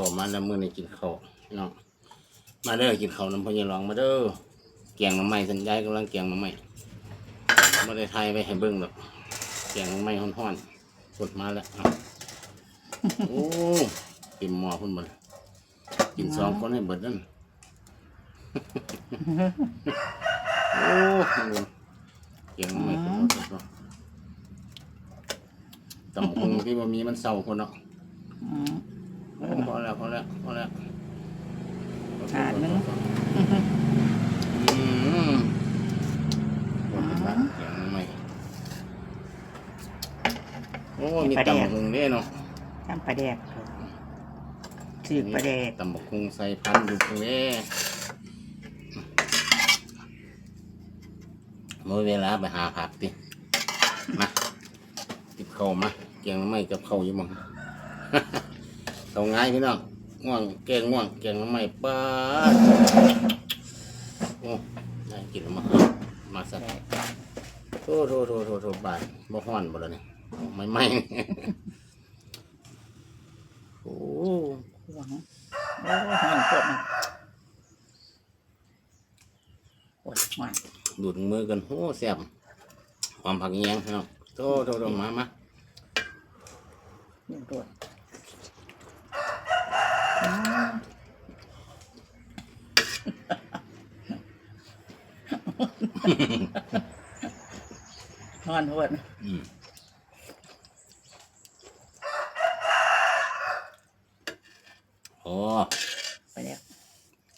ข้าวมาแล้วมื้อนี้กินข้าวพี่น้องมาเด้อกินข้าวน้ำพญารองมาเด้อแกงหน้ำไม้สัญญายกำลังแกงหน้ำไม้ไม่ได้ทายไปให้เบิ่งหรอกแกงหน้ำไม้ฮ้อนๆกดมาแล้วอะโอ้เต็มหม้อพุ่นหมดกินสองคนให้เบิดนั่นโอ้เกียงไม่เป็นหมดแล้วตำคงที่มันมีมันเศร้าคนเนาะอืมโอ้ พอแล้วพอแล้วพอแล้วขาดนึงอืมหมดแล้วเกียงไม่โอ้มีตำคงเด้เนาะทำปลาแดกสืบปลาแดกตำคงใส่พันอยู่ตรงนี้เมื่อเวลาไปหาผักดิมาติดเข้าวมาเกียงไม่กับเข้าวอยู่มั้ง เขาง่ายพี่น้องง่วงแกงง่วงแกงน้ำไม่ป้าดโอ้ได้กินแล้วมามาสักโทษโทษโทษโทษโทษบาดบ่ฮ้อนบ่แล้วนี่ไม่ไหม้โอ้หวังโอ้หอนปวดนะปวดหวานดูดมือกันโอ้แซ่บหอมผักเงี้ยงพี่น้องโทษโทษโทษมามาเดือดปวด อืมหอนปวดอืมโอ้ปลาแดก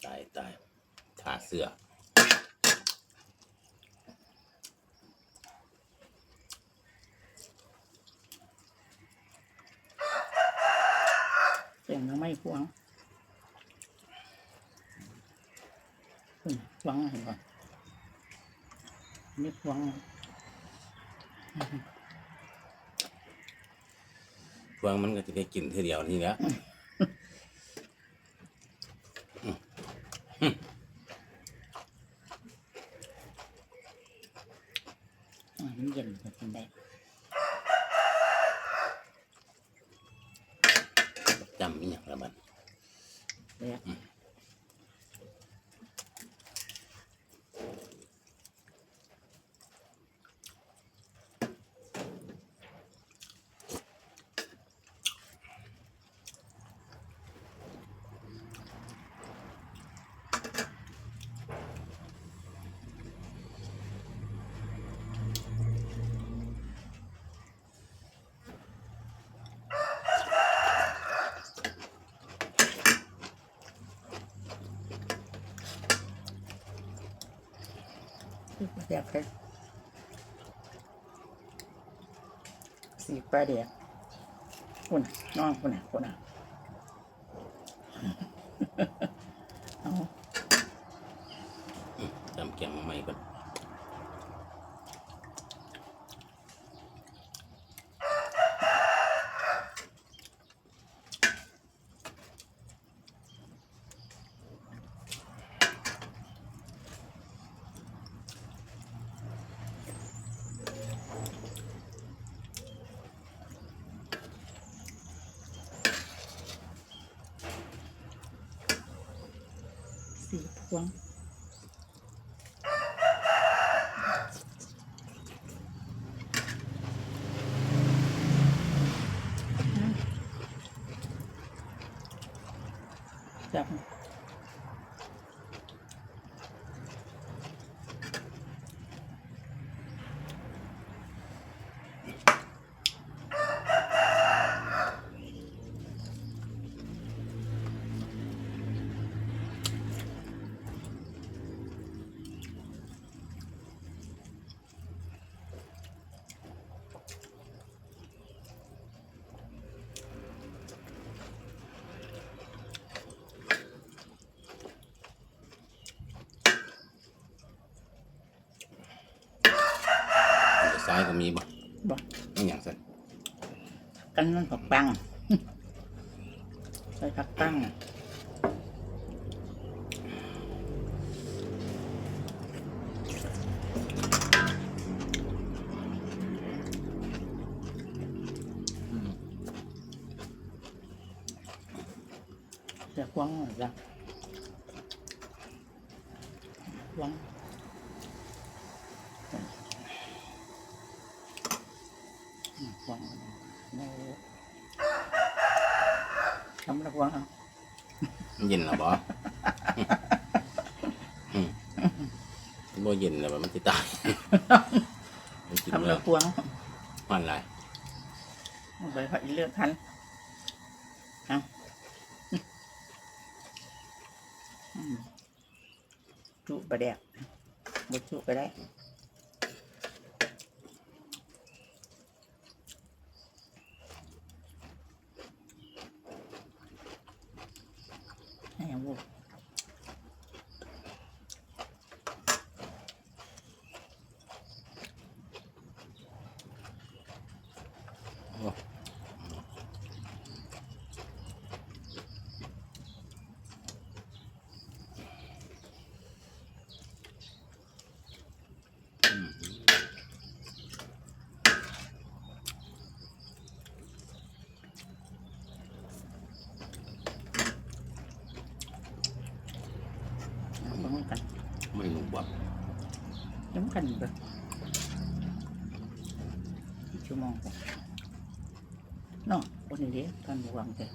ตายตายขาเสือ เสียงน้ำไม่ พวงอืมพวงเห็นก่อนนี่พวงเฟืองมันก็จะได้กินทีเดียวนี่แหละ อ่ามันเย็นจะกินได้ จำอีหยังละบัด เรียก สีปลา แดกเลยสีปลาแดกคุณน้องคุณน่ะคุณน่ะเอา จำแกงมาใหม่ก่อน สีพวงจับ อันเดียวซ้าย ก็มีบ่บอกไม่อย่างสันกันนั่นผักปังใส่ผักปังอะจะควงหน่อยละควงอืมควงโอ้ทำละควงเอา มันเย็นแล้วบ่ อืมบ่ เย็นแล้วมันสิตาย มันกินทำแล้ละวควงมันไรเอาไปผัดเลือกทันเอาอืมจุประแดกบดจุก็ได้ให้เอาลูก เอาเบิ่งกัน ไม่หนุกบ่ย้ำกันเบิ่งอีกชั่วโมงกันเนาะวันนี้เด้กันบวางแต่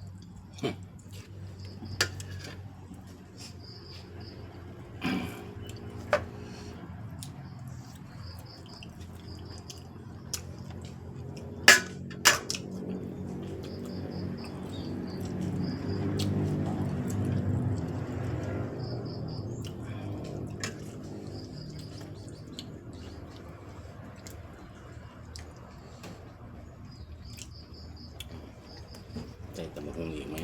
ใส่ตะมะฮงอีกไหม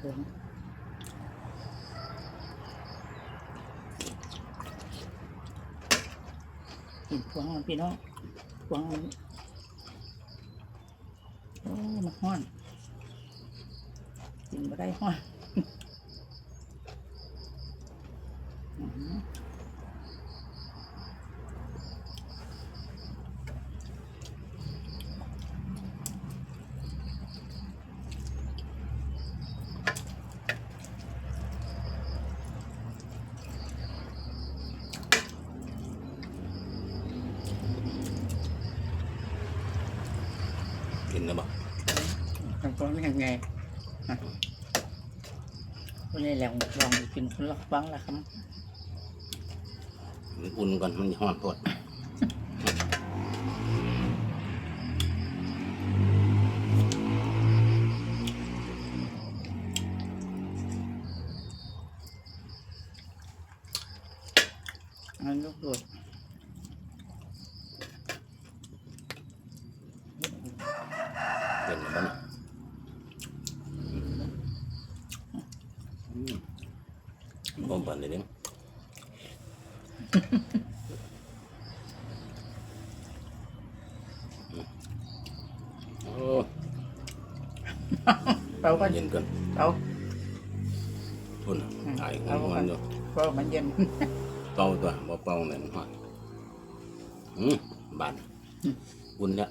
เบิ่ง กินพวงมันพี่น้องพวงมันโอ้มันห้อนกินไม่ได้ห้อน นแล้วบ่ทำตัวนี้ยังไงฮะวันนี้แหละลองกินคนละฟังละครับมันอุ่นก่อนมันห้อนโพดอันลูกโดด เย็นแล้วบ่นะอืมบ่ปันเลยเด้งโอ้ เป่ากันเย็นเกินเป่าพุ่นตายงเอาอนกันอยู่เป่ามันเย็นเป่าตัวบ่เป่าเลยมันฮอดอืมบานอุ่นแล้ว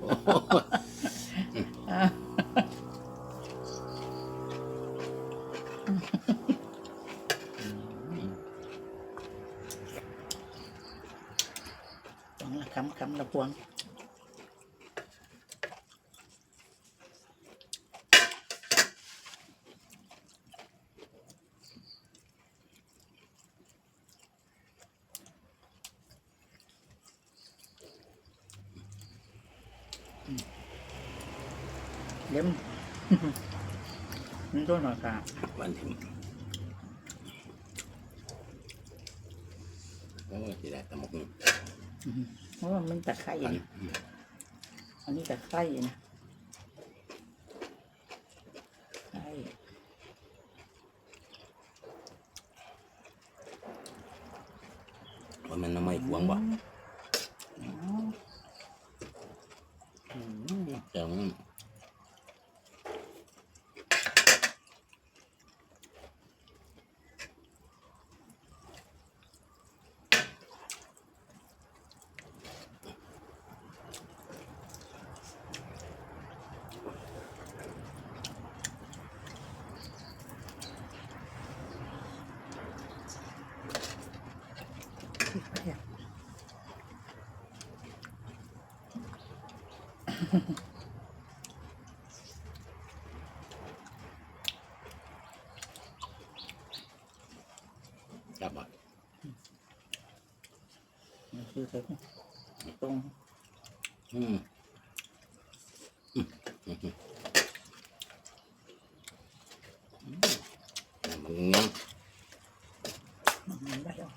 โอ้โหอะฟังละคำคำละพวง เล็มมันตัวหน่อยกาวันถึงโอ้ยสิได้ตะมกนี่เพราะว่ามันตะไคร้นะอันนี้ตะไคร้นะไคร้ ว่ามันน้ำไม่หวงบ่ อ๋อ แก้วมัน พริกเผ็ด จับบ่นี่คือเผ็ดตรงอืมอืมอืมอืมมันยัง มันได้ออก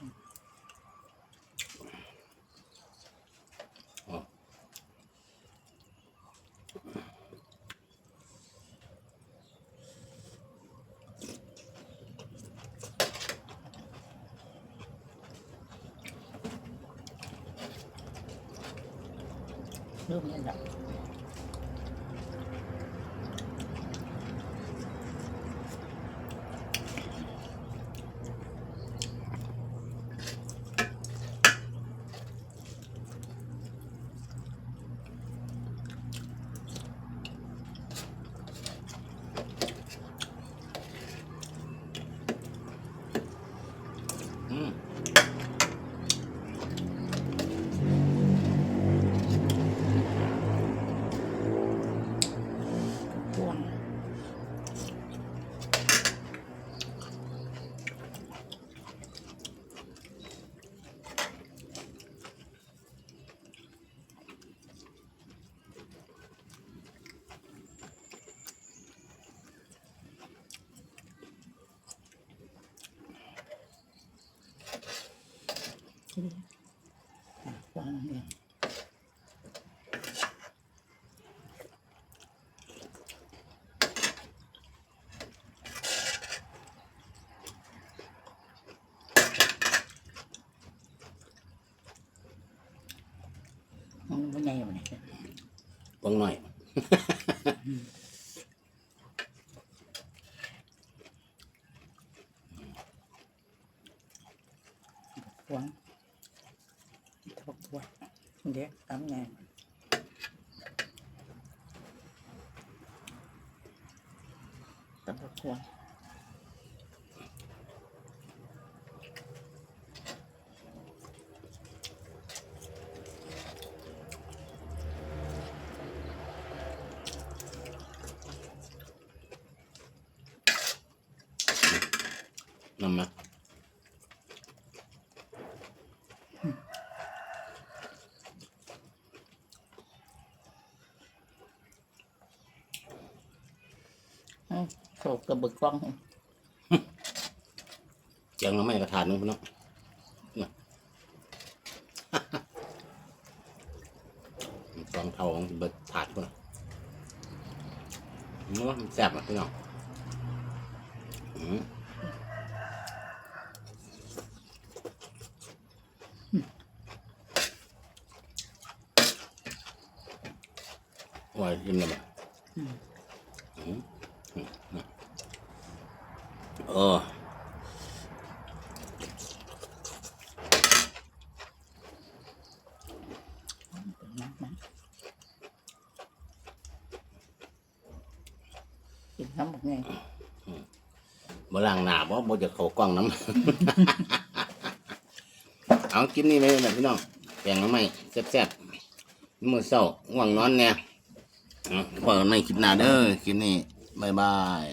เริ่มนี่ พวงเนี่ย มันไม่ใหญ่กว่านี้ หวงหน่อย พวงทบพวงเด็กทำไงตะบกพวง นำมาอืมโศกกระบึกกล้องแกงน้ำไม่กระถาดนึงพี่น้องน่ะสองเท่าของเบิดถาดพุ่นน่ะอืมมันแซ่บอะพี่น้องอืม โอ้ยยิ้มเลยบ่อืมอืมอืมอืมเออเป็นน้ำมันกินน้ำแบบไงบ่ล้างหน้าบ่บ่จะเข้ากล้องน้ำเอากินนี่ไหมนะพี่น้องแกงน้ำใหม่แซ่บๆมื้อเช้าง่วงนอนแน่ พอกันใหม่คลิปหน้าเด้อคลิปนี้ บ๊ายบาย